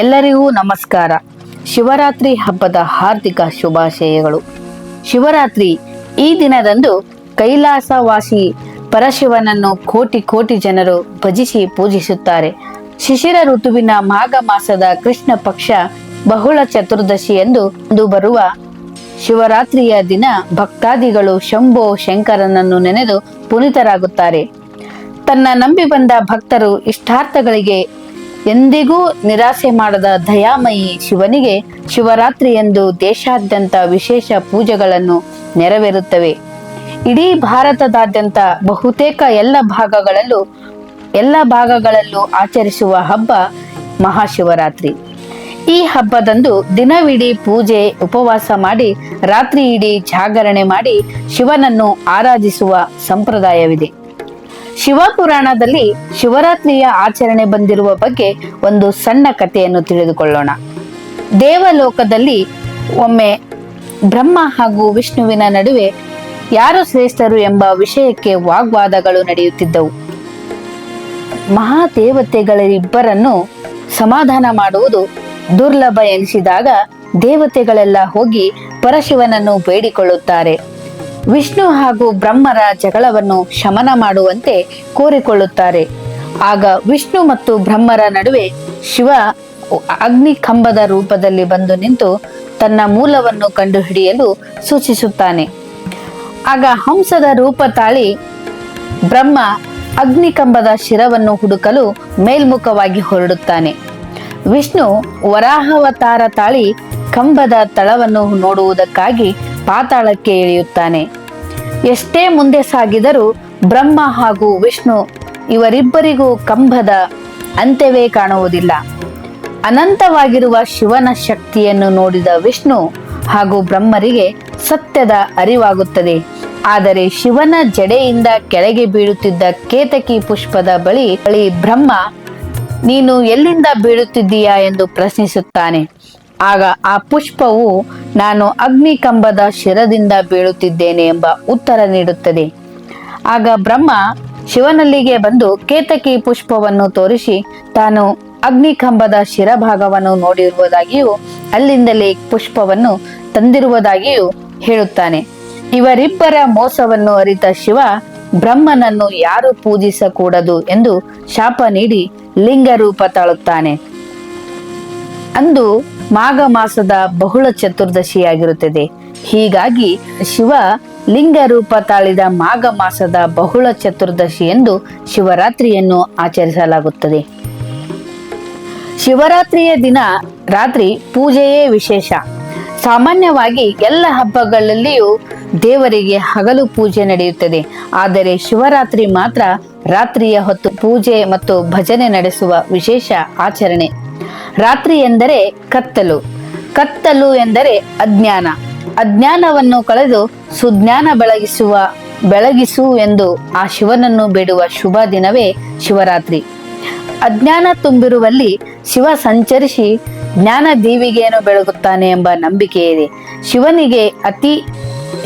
ಎಲ್ಲರಿಗೂ ನಮಸ್ಕಾರ. ಶಿವರಾತ್ರಿ ಹಬ್ಬದ ಹಾರ್ದಿಕ ಶುಭಾಶಯಗಳು. ಶಿವರಾತ್ರಿ ಈ ದಿನದಂದು ಕೈಲಾಸವಾಸಿ ಪರಶಿವನನ್ನು ಕೋಟಿ ಕೋಟಿ ಜನರು ಭಜಿಸಿ ಪೂಜಿಸುತ್ತಾರೆ. ಶಿಶಿರ ಋತುವಿನ ಮಾಘ ಮಾಸದ ಕೃಷ್ಣ ಪಕ್ಷ ಬಹುಳ ಚತುರ್ದಶಿ ಎಂದು ಬರುವ ಶಿವರಾತ್ರಿಯ ದಿನ ಭಕ್ತಾದಿಗಳು ಶಂಭೋ ಶಂಕರನನ್ನು ನೆನೆದು ಪುನೀತರಾಗುತ್ತಾರೆ. ತನ್ನ ನಂಬಿ ಬಂದ ಭಕ್ತರು ಇಷ್ಟಾರ್ಥಗಳಿಗೆ ಎಂದಿಗೂ ನಿರಾಸೆ ಮಾಡದ ದಯಾಮಯಿ ಶಿವನಿಗೆ ಶಿವರಾತ್ರಿಯಂದು ದೇಶಾದ್ಯಂತ ವಿಶೇಷ ಪೂಜೆಗಳನ್ನು ನೆರವೇರುತ್ತವೆ. ಇಡೀ ಭಾರತದಾದ್ಯಂತ ಬಹುತೇಕ ಎಲ್ಲ ಭಾಗಗಳಲ್ಲೂ ಎಲ್ಲ ಭಾಗಗಳಲ್ಲೂ ಆಚರಿಸುವ ಹಬ್ಬ ಮಹಾಶಿವರಾತ್ರಿ. ಈ ಹಬ್ಬದಂದು ದಿನವಿಡೀ ಪೂಜೆ, ಉಪವಾಸ ಮಾಡಿ, ರಾತ್ರಿ ಇಡೀ ಜಾಗರಣೆ ಮಾಡಿ ಶಿವನನ್ನು ಆರಾಧಿಸುವ ಸಂಪ್ರದಾಯವಿದೆ. ಶಿವಪುರಾಣದಲ್ಲಿ ಶಿವರಾತ್ರಿಯ ಆಚರಣೆ ಬಂದಿರುವ ಬಗ್ಗೆ ಒಂದು ಸಣ್ಣ ಕಥೆಯನ್ನು ತಿಳಿದುಕೊಳ್ಳೋಣ. ದೇವಲೋಕದಲ್ಲಿ ಒಮ್ಮೆ ಬ್ರಹ್ಮ ಹಾಗೂ ವಿಷ್ಣುವಿನ ನಡುವೆ ಯಾರು ಶ್ರೇಷ್ಠರು ಎಂಬ ವಿಷಯಕ್ಕೆ ವಾಗ್ವಾದಗಳು ನಡೆಯುತ್ತಿದ್ದವು. ಮಹಾದೇವತೆಗಳಿಬ್ಬರನ್ನು ಸಮಾಧಾನ ಮಾಡುವುದು ದುರ್ಲಭ ಎನಿಸಿದಾಗ ದೇವತೆಗಳೆಲ್ಲ ಹೋಗಿ ಪರಶಿವನನ್ನು ಬೇಡಿಕೊಳ್ಳುತ್ತಾರೆ. ವಿಷ್ಣು ಹಾಗೂ ಬ್ರಹ್ಮರ ಜಗಳವನ್ನು ಶಮನ ಮಾಡುವಂತೆ ಕೋರಿಕೊಳ್ಳುತ್ತಾರೆ. ಆಗ ವಿಷ್ಣು ಮತ್ತು ಬ್ರಹ್ಮರ ನಡುವೆ ಶಿವ ಅಗ್ನಿ ಕಂಬದ ರೂಪದಲ್ಲಿ ಬಂದು ನಿಂತು ತನ್ನ ಮೂಲವನ್ನು ಕಂಡುಹಿಡಿಯಲು ಸೂಚಿಸುತ್ತಾನೆ. ಆಗ ಹಂಸದ ರೂಪ ತಾಳಿ ಬ್ರಹ್ಮ ಅಗ್ನಿ ಕಂಬದ ಶಿರವನ್ನು ಹುಡುಕಲು ಮೇಲ್ಮುಖವಾಗಿ ಹೊರಡುತ್ತಾನೆ. ವಿಷ್ಣು ವರಾಹವತಾರ ತಾಳಿ ಕಂಬದ ತಳವನ್ನು ನೋಡುವುದಕ್ಕಾಗಿ ಪಾತಾಳಕ್ಕೆ ಇಳಿಯುತ್ತಾನೆ. ಎಷ್ಟೇ ಮುಂದೆ ಸಾಗಿದರೂ ಬ್ರಹ್ಮ ಹಾಗೂ ವಿಷ್ಣು ಇವರಿಬ್ಬರಿಗೂ ಕಂಬದ ಅಂತ್ಯವೇ ಕಾಣುವುದಿಲ್ಲ. ಅನಂತವಾಗಿರುವ ಶಿವನ ಶಕ್ತಿಯನ್ನು ನೋಡಿದ ವಿಷ್ಣು ಹಾಗೂ ಬ್ರಹ್ಮರಿಗೆ ಸತ್ಯದ ಅರಿವಾಗುತ್ತದೆ. ಆದರೆ ಶಿವನ ಜಡೆಯಿಂದ ಕೆಳಗೆ ಬೀಳುತ್ತಿದ್ದ ಕೇತಕಿ ಪುಷ್ಪದ ಬಳಿ ಬಳಿ ಬ್ರಹ್ಮ, ನೀನು ಎಲ್ಲಿಂದ ಬೀಳುತ್ತಿದ್ದೀಯಾ ಎಂದು ಪ್ರಶ್ನಿಸುತ್ತಾನೆ. ಆಗ ಆ ಪುಷ್ಪವು ನಾನು ಅಗ್ನಿಕಂಬದ ಶಿರದಿಂದ ಬೀಳುತ್ತಿದ್ದೇನೆ ಎಂಬ ಉತ್ತರ ನೀಡುತ್ತದೆ. ಆಗ ಬ್ರಹ್ಮ ಶಿವನಲ್ಲಿಗೆ ಬಂದು ಕೇತಕಿ ಪುಷ್ಪವನ್ನು ತೋರಿಸಿ, ತಾನು ಅಗ್ನಿಕಂಬದ ಶಿರಭಾಗವನ್ನು ನೋಡಿರುವುದಾಗಿಯೂ, ಅಲ್ಲಿಂದಲೇ ಪುಷ್ಪವನ್ನು ತಂದಿರುವುದಾಗಿಯೂ ಹೇಳುತ್ತಾನೆ. ಇವರಿಬ್ಬರ ಮೋಸವನ್ನು ಅರಿತ ಶಿವ, ಬ್ರಹ್ಮನನ್ನು ಯಾರು ಪೂಜಿಸಕೂಡದು ಎಂದು ಶಾಪ ನೀಡಿ ಲಿಂಗ ರೂಪ ತಾಳುತ್ತಾನೆ. ಅಂದು ಮಾಘ ಮಾಸದ ಬಹುಳ ಚತುರ್ದಶಿಯಾಗಿರುತ್ತದೆ. ಹೀಗಾಗಿ ಶಿವ ಲಿಂಗ ರೂಪ ತಾಳಿದ ಮಾಘ ಮಾಸದ ಬಹುಳ ಚತುರ್ದಶಿ ಎಂದು ಶಿವರಾತ್ರಿಯನ್ನು ಆಚರಿಸಲಾಗುತ್ತದೆ. ಶಿವರಾತ್ರಿಯ ದಿನ ರಾತ್ರಿ ಪೂಜೆಯೇ ವಿಶೇಷ. ಸಾಮಾನ್ಯವಾಗಿ ಎಲ್ಲ ಹಬ್ಬಗಳಲ್ಲಿಯೂ ದೇವರಿಗೆ ಹಗಲು ಪೂಜೆ ನಡೆಯುತ್ತದೆ. ಆದರೆ ಶಿವರಾತ್ರಿ ಮಾತ್ರ ರಾತ್ರಿಯ ಹೊತ್ತು ಪೂಜೆ ಮತ್ತು ಭಜನೆ ನಡೆಸುವ ವಿಶೇಷ ಆಚರಣೆ. ರಾತ್ರಿ ಎಂದರೆ ಕತ್ತಲು. ಕತ್ತಲು ಎಂದರೆ ಅಜ್ಞಾನ. ಅಜ್ಞಾನವನ್ನು ಕಳೆದು ಸುಜ್ಞಾನ ಬೆಳಗಿಸುವ, ಬೆಳಗಿಸು ಎಂದು ಆ ಶಿವನನ್ನು ಬೇಡುವ ಶುಭ ದಿನವೇ ಶಿವರಾತ್ರಿ. ಅಜ್ಞಾನ ತುಂಬಿರುವಲ್ಲಿ ಶಿವ ಸಂಚರಿಸಿ ಜ್ಞಾನ ದೀವಿಗೆಯನ್ನು ಬೆಳಗುತ್ತಾನೆ ಎಂಬ ನಂಬಿಕೆ ಇದೆ. ಶಿವನಿಗೆ ಅತಿ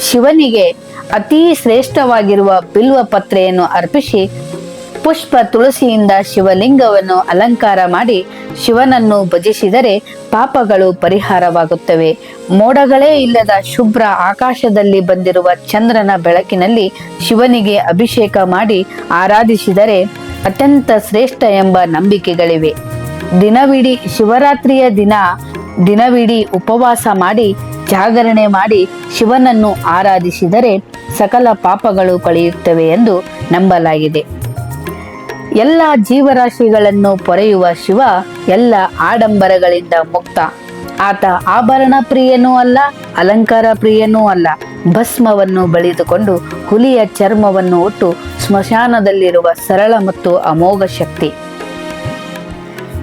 ಶಿವನಿಗೆ ಅತಿ ಶ್ರೇಷ್ಠವಾಗಿರುವ ಬಿಲ್ವ ಪತ್ರೆಯನ್ನು ಅರ್ಪಿಸಿ ಪುಷ್ಪ ತುಳಸಿಯಿಂದ ಶಿವಲಿಂಗವನ್ನು ಅಲಂಕಾರ ಮಾಡಿ ಶಿವನನ್ನು ಭಜಿಸಿದರೆ ಪಾಪಗಳು ಪರಿಹಾರವಾಗುತ್ತವೆ. ಮೋಡಗಳೇ ಇಲ್ಲದ ಶುಭ್ರ ಆಕಾಶದಲ್ಲಿ ಬಂದಿರುವ ಚಂದ್ರನ ಬೆಳಕಿನಲ್ಲಿ ಶಿವನಿಗೆ ಅಭಿಷೇಕ ಮಾಡಿ ಆರಾಧಿಸಿದರೆ ಅತ್ಯಂತ ಶ್ರೇಷ್ಠ ಎಂಬ ನಂಬಿಕೆಗಳಿವೆ. ದಿನವಿಡೀ ಶಿವರಾತ್ರಿಯ ದಿನ ದಿನವಿಡೀ ಉಪವಾಸ ಮಾಡಿ ಜಾಗರಣೆ ಮಾಡಿ ಶಿವನನ್ನು ಆರಾಧಿಸಿದರೆ ಸಕಲ ಪಾಪಗಳು ಕಳೆಯುತ್ತವೆ ಎಂದು ನಂಬಲಾಗಿದೆ. ಎಲ್ಲ ಜೀವರಾಶಿಗಳನ್ನು ಪೊರೆಯುವ ಶಿವ ಎಲ್ಲ ಆಡಂಬರಗಳಿಂದ ಮುಕ್ತ. ಆತ ಆಭರಣ ಪ್ರಿಯನೂ ಅಲ್ಲ, ಅಲಂಕಾರ ಪ್ರಿಯನೂ ಅಲ್ಲ. ಭಸ್ಮವನ್ನು ಬಳಿದುಕೊಂಡು ಹುಲಿಯ ಚರ್ಮವನ್ನು ಒಟ್ಟು ಸ್ಮಶಾನದಲ್ಲಿರುವ ಸರಳ ಮತ್ತು ಅಮೋಘ ಶಕ್ತಿ.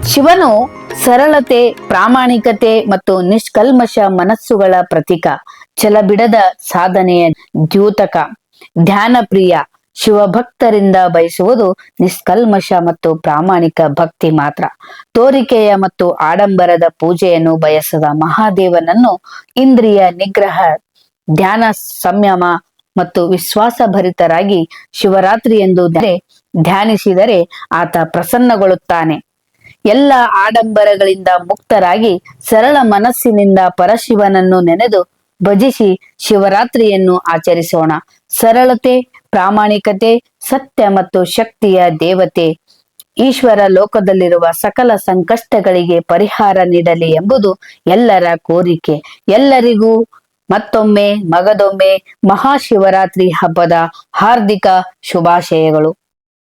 ಶಿವನು ಸರಳತೆ, ಪ್ರಾಮಾಣಿಕತೆ ಮತ್ತು ನಿಷ್ಕಲ್ಮಶ ಮನಸ್ಸುಗಳ ಪ್ರತೀಕ, ಛಲಬಿಡದ ಸಾಧನೆಯ ದ್ಯೂತಕ ಧ್ಯಾನ ಪ್ರಿಯ ಶಿವಭಕ್ತರಿಂದ ಬಯಸುವುದು ನಿಷ್ಕಲ್ಮಶ ಮತ್ತು ಪ್ರಾಮಾಣಿಕ ಭಕ್ತಿ ಮಾತ್ರ. ತೋರಿಕೆಯ ಮತ್ತು ಆಡಂಬರದ ಪೂಜೆಯನ್ನು ಬಯಸದ ಮಹಾದೇವನನ್ನು ಇಂದ್ರಿಯ ನಿಗ್ರಹ, ಧ್ಯಾನ ಸಂಯಮ ಮತ್ತು ವಿಶ್ವಾಸಭರಿತರಾಗಿ ಶಿವರಾತ್ರಿ ಎಂದು ಧ್ಯಾನಿಸಿದರೆ ಆತ ಪ್ರಸನ್ನಗೊಳ್ಳುತ್ತಾನೆ. ಎಲ್ಲ ಆಡಂಬರಗಳಿಂದ ಮುಕ್ತರಾಗಿ ಸರಳ ಮನಸ್ಸಿನಿಂದ ಪರಶಿವನನ್ನು ನೆನೆದು ಭಜಿಸಿ ಶಿವರಾತ್ರಿಯನ್ನು ಆಚರಿಸೋಣ. ಸರಳತೆ ಪ್ರಾಮಾಣಿಕತೆ, ಸತ್ಯ ಮತ್ತು ಶಕ್ತಿಯ ದೇವತೆ. ಈಶ್ವರ ಲೋಕದಲ್ಲಿರುವ ಸಕಲ ಸಂಕಷ್ಟಗಳಿಗೆ ಪರಿಹಾರ ನೀಡಲಿ ಎಂಬುದು ಎಲ್ಲರ ಕೋರಿಕೆ. ಎಲ್ಲರಿಗೂ ಮತ್ತೊಮ್ಮೆ, ಮಗದೊಮ್ಮೆ ಮಹಾಶಿವರಾತ್ರಿ ಹಬ್ಬದ ಹಾರ್ದಿಕ ಶುಭಾಶಯಗಳು.